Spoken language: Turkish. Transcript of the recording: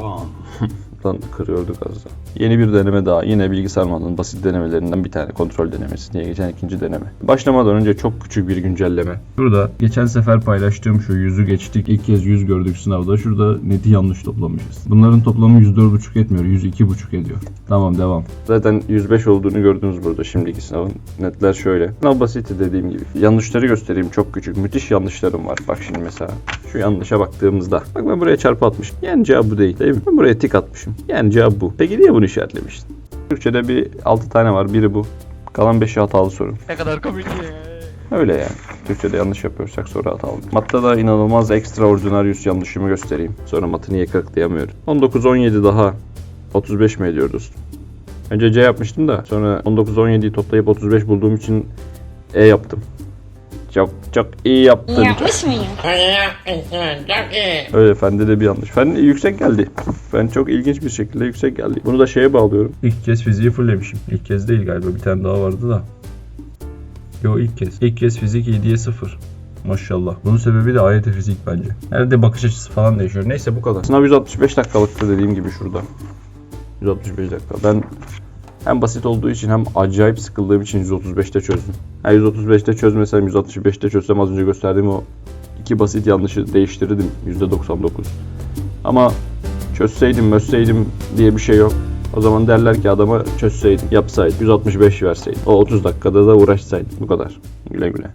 bomb. Lan kırıyorduk az. Yeni bir deneme daha. Yine bilgisayar manının basit denemelerinden bir tane. Kontrol denemesi diye geçen ikinci deneme. Başlamadan önce çok küçük bir güncelleme. Burada geçen sefer paylaştığım şu yüzü geçtik. İlk kez yüz gördük sınavda. Şurada neti yanlış toplamışız. Bunların toplamı 104,5 etmiyor. 102,5 ediyor. Tamam devam. Zaten 105 olduğunu gördünüz burada şimdiki sınavın. Netler şöyle. Sınav basit dediğim gibi. Yanlışları göstereyim çok küçük. Müthiş yanlışlarım var. Bak şimdi mesela. Şu yanlışa baktığımızda. Bak ben buraya çarpı atmışım. Yani cevap bu değil. Değil mi? Ben buraya tik atmışım. Yani cevap bu. Peki niye bunu işaretlemiştin? Türkçe'de bir 6 tane var. Biri bu. Kalan 5'i hatalı soru. Ne kadar komik ya. Öyle yani. Türkçe'de yanlış yapıyorsak soru hatalı. Matta da inanılmaz extraordinarius yanlışımı göstereyim. Sonra matı niye kırıklayamıyorum. 19-17 daha 35 mi ediyor dostum? Önce C yapmıştım da sonra 19-17'yi toplayıp 35 bulduğum için E yaptım. Çok çok iyi yaptın. Yapmış mıyım? Öyle fende de bir yanlış. Fen yüksek geldi. Fen çok ilginç bir şekilde yüksek geldi. Bunu da şeye bağlıyorum. İlk kez fiziği fulllemişim. İlk kez değil galiba. Bir tane daha vardı da. Yo ilk kez. İlk kez fizik 7'ye 0. Maşallah. Bunun sebebi de AYT fizik bence. Herhalde bakış açısı falan değişiyor. Neyse bu kadar. Sınav 165 dakikalıktı dediğim gibi şurada. 165 dakika. Ben hem basit olduğu için hem acayip sıkıldığım için 135'te çözdüm. Yani 135'te çözmesem 165'te çözsem az önce gösterdiğim o iki basit yanlışı değiştirirdim %99. Ama çözseydim, mösseydim diye bir şey yok. O zaman derler ki adama çözseydin, yapsaydın, 165 verseydin. O 30 dakikada da uğraşsaydın. Bu kadar. Güle güle.